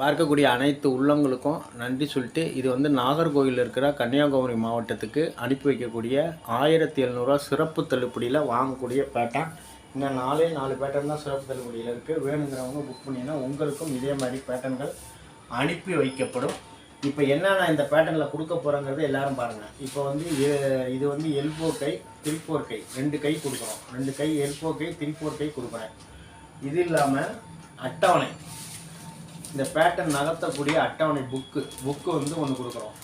பார்க்கக்கூடிய அனைத்து உள்ளங்களுக்கும் நன்றி சொல்லிட்டு இது வந்து நாகர்கோவில் இருக்கிற கன்னியாகுமரி மாவட்டத்துக்கு அனுப்பி வைக்கக்கூடிய ஆயிரத்தி எழுநூறுவா சிறப்பு தள்ளுபடியில் வாங்கக்கூடிய பேட்டர்ன் இன்னும் நாலே நாலு பேட்டர்ன் தான் சிறப்பு தள்ளுபடியில் இருக்குது வேணுங்கிறவங்க புக் பண்ணிங்கன்னா உங்களுக்கும் இதே மாதிரி பேட்டர்ன்கள் அனுப்பி வைக்கப்படும். இப்போ என்னென்ன இந்த பேட்டர்னில் கொடுக்க போகிறோங்கிறத எல்லாரும் பாருங்கள் இப்போ வந்து இது- இது வந்து எல்போ கை திருப்போர் கை ரெண்டு கை கொடுக்குறோம். ரெண்டு கை எல்போ கை திருப்போர் கை கொடுக்குறேன். இது இல்லாமல் அட்டவணை. இந்த பேட்டர்ன் நகர்த்தக்கூடிய அட்டவணை புக்கு புக்கு வந்து ஒன்று கொடுக்குறோம்.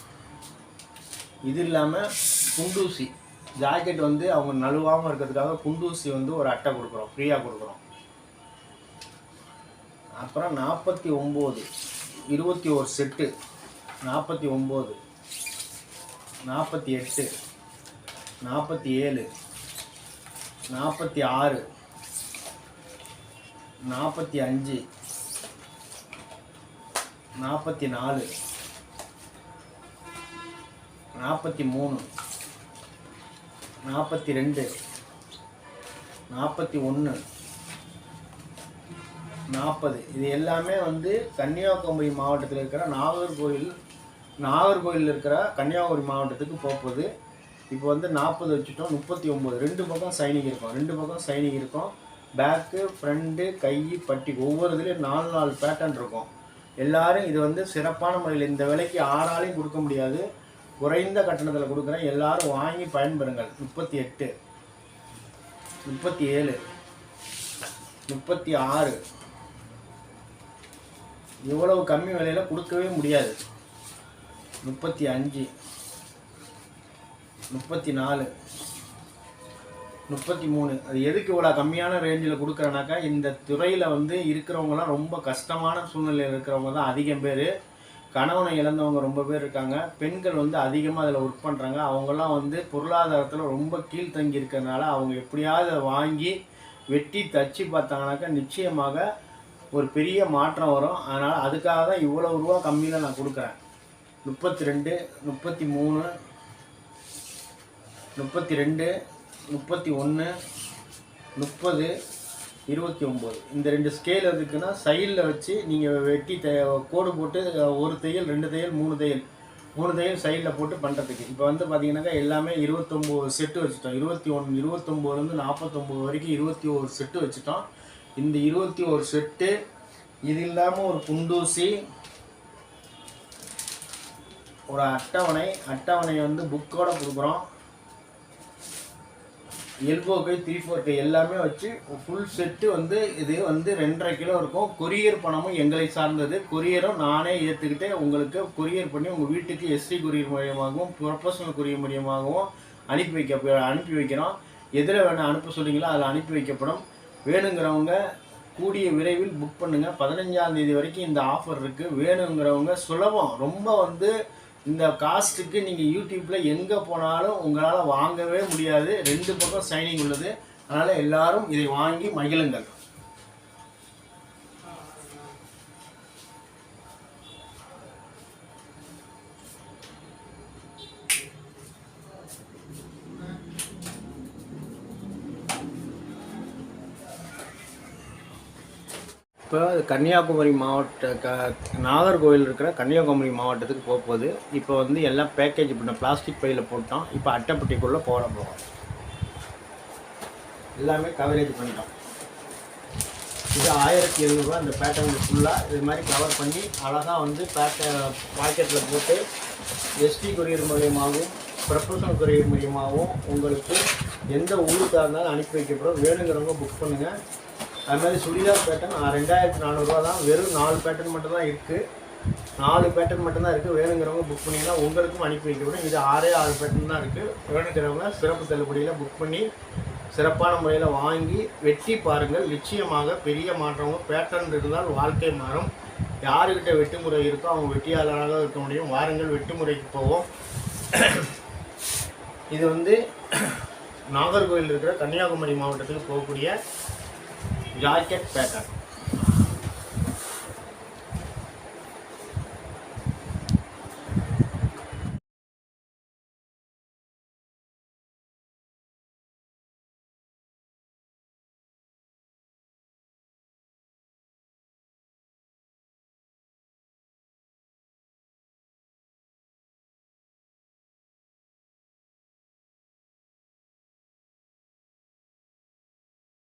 இது இல்லாமல் குண்டூசி ஜாக்கெட் வந்து அவங்க நழுவாமல் இருக்கிறதுக்காக குண்டூசி வந்து ஒரு அட்டை கொடுக்குறோம் ஃப்ரீயாக கொடுக்குறோம். அப்புறம் நாற்பத்தி ஒம்பது இருபத்தி ஒரு செட்டு நாற்பத்தி ஒம்பது நாற்பத்தி எட்டு நாற்பத்தி ஏழு நாற்பத்தி ஆறு நாற்பத்தி அஞ்சு நாற்பத்தி நாலு நாற்பத்தி மூணு நாற்பத்தி ரெண்டு நாற்பத்தி ஒன்று நாற்பது இது எல்லாமே வந்து கன்னியாகுமரி மாவட்டத்தில் இருக்கிற நாகர்கோவில் நாகர்கோவில் இருக்கிற கன்னியாகுமரி மாவட்டத்துக்கு போகுது. இப்போ வந்து நாற்பது வச்சுட்டோம் முப்பத்தி ஒம்பது ரெண்டு பக்கம் சைனிங் இருக்கும். ரெண்டு பக்கம் சைனிங் இருக்கும். பேக்கு ஃப்ரண்ட்டு கை பட்டி ஒவ்வொரு இதுலேயும் நாலு நாலு பேட்டர்ன் இருக்கும். எல்லாரும் இது வந்து சிறப்பான முறையில் இந்த விலைக்கு ஆறாலையும் கொடுக்க முடியாது. குறைந்த கட்டணத்தில் கொடுக்குறேன். எல்லாரும் வாங்கி பயன்பெறுங்கள். முப்பத்தி எட்டு. முப்பத்தி ஏழு. முப்பத்தி ஆறு. இவ்வளவு கம்மி விலையில் கொடுக்கவே முடியாது. முப்பத்தி அஞ்சு. முப்பத்தி நாலு. முப்பத்தி மூணு. அது எதுக்கு இவ்வளோ கம்மியான ரேஞ்சில் கொடுக்குறேனாக்கா இந்த துறையில் வந்து இருக்கிறவங்கலாம் ரொம்ப கஷ்டமான சூழ்நிலையில் இருக்கிறவங்க தான் அதிகம் பேர். கணவனை இழந்தவங்க ரொம்ப பேர் இருக்காங்க. பெண்கள் வந்து அதிகமாக அதில் ஒர்க் பண்ணுறாங்க அவங்கெல்லாம் வந்து பொருளாதாரத்தில் ரொம்ப கீழ்த்தங்கி இருக்கிறதுனால அவங்க எப்படியாவது அதை வாங்கி வெட்டி தச்சு பார்த்தாங்கனாக்கா நிச்சயமாக ஒரு பெரிய மாற்றம் வரும். அதனால் அதுக்காக தான் இவ்வளோ ரூபா கம்மியில் நான் கொடுக்குறேன். முப்பத்தி ரெண்டு முப்பத்தி மூணு முப்பத்தி ரெண்டு முப்பத்தி ஒன்று முப்பது இருபத்தி ஒம்பது. இந்த ரெண்டு ஸ்கேல் எதுக்குன்னா சைடில் வச்சு நீங்கள் வெட்டி த கோடு போட்டு ஒரு தையல் ரெண்டு தையல் மூணு தையல். மூணு தையல் சைடில் போட்டு பண்ணுறதுக்கு இப்போ வந்து பார்த்தீங்கன்னாக்கா எல்லாமே இருபத்தொம்போது செட்டு வச்சுட்டோம். இருபத்தி ஒன்று இருபத்தொம்போதுலேருந்து நாற்பத்தொம்போது வரைக்கும் இருபத்தி ஒரு செட்டு வச்சுட்டோம். இந்த இருபத்தி ஒரு செட்டு இது இல்லாமல் ஒரு குண்டூசி ஒரு அட்டவணை அட்டவணையை வந்து புக்கோட கொடுக்குறோம். எல்போ கை த்ரீ ஃபோர் கை எல்லாமே வச்சு ஃபுல் செட்டு வந்து இது வந்து ரெண்டரை கிலோ இருக்கும். கொரியர் பணமும் எங்களை சார்ந்தது. கொரியரும் நானே ஏற்றுக்கிட்டே உங்களுக்கு கொரியர் பண்ணி உங்கள் வீட்டுக்கு எஸ்டி கொரியர் மூலியமாகவும் ப்ரொஃபஷனல் கொரியர் மூலியமாகவும் அனுப்பி வைக்க அனுப்பி வைக்கிறோம். எதில் வேணும் அனுப்ப சொல்லிங்களோ அதில் அனுப்பி வைக்கப்படும். வேணுங்கிறவங்க கூடிய விரைவில் புக் பண்ணுங்கள் பதினஞ்சாம் தேதி வரைக்கும் இந்த ஆஃபர் இருக்குது வேணுங்கிறவங்க சுலபம். ரொம்ப வந்து இந்த காஸ்ட்டுக்கு நீங்கள் யூடியூப்பில் எங்கே போனாலும் உங்களால் வாங்கவே முடியாது. ரெண்டு பக்கம் சைனிங் உள்ளது. அதனால் எல்லாரும் இதை வாங்கி மகிழுங்கள். இப்போ கன்னியாகுமரி மாவட்ட க நாகர்கோவில் இருக்கிற கன்னியாகுமரி மாவட்டத்துக்கு போக போகுது இப்போ வந்து எல்லாம் பேக்கேஜ் பண்ண பிளாஸ்டிக் பையில் போட்டோம் இப்போ அட்டைப்பட்டிக்குள்ளே போட போகிறோம் எல்லாமே கவரேஜ் பண்ணிட்டோம். இது ஆயிரத்தி எழுநூறுவா இந்த பேட்டர்ன் ஃபுல்லாக இது மாதிரி கவர் பண்ணி அழகாக வந்து பேக்க பாக்கெட்டில் போட்டு எஸ்டி கொரியர் மூலியமாகவும் ப்ரொஃபஷனல் கொரியர் மூலியமாகவும் உங்களுக்கு எந்த ஊருக்காக இருந்தாலும் அனுப்பி வைக்கப்படும். வேணுங்கிறவங்க புக் பண்ணுங்கள் அது மாதிரி சுடிதார் பேட்டர்ன் ரெண்டாயிரத்தி நானூறுரூவா தான். வெறும் நாலு பேட்டர்ன் மட்டும் தான் இருக்குது நாலு பேட்டர்ன் மட்டும்தான் இருக்குது வேணுங்கிறவங்க புக் பண்ணிங்கன்னா உங்களுக்கும் அனுப்பி வைக்கப்படும் இது ஆறே ஆறு பேட்டர்ன் தான் இருக்குது வேணுங்கிறவங்க சிறப்பு தள்ளுபடியில் புக் பண்ணி சிறப்பான முறையில் வாங்கி வெட்டி பாருங்கள். நிச்சயமாக பெரிய மாற்றவங்க பேட்டர்ன் இருந்தால் வாழ்க்கை மாறும். யாருக்கிட்ட வெட்டுமுறை இருக்கோ அவங்க வெட்டியாளராக இருக்க முடியும். வாருங்கள் வெட்டுமுறைக்கு போவோம். இது வந்து நாகர்கோவில் இருக்கிற கன்னியாகுமரி மாவட்டத்துக்கு போகக்கூடிய ஜாக்கெட் பேட்டர்ன்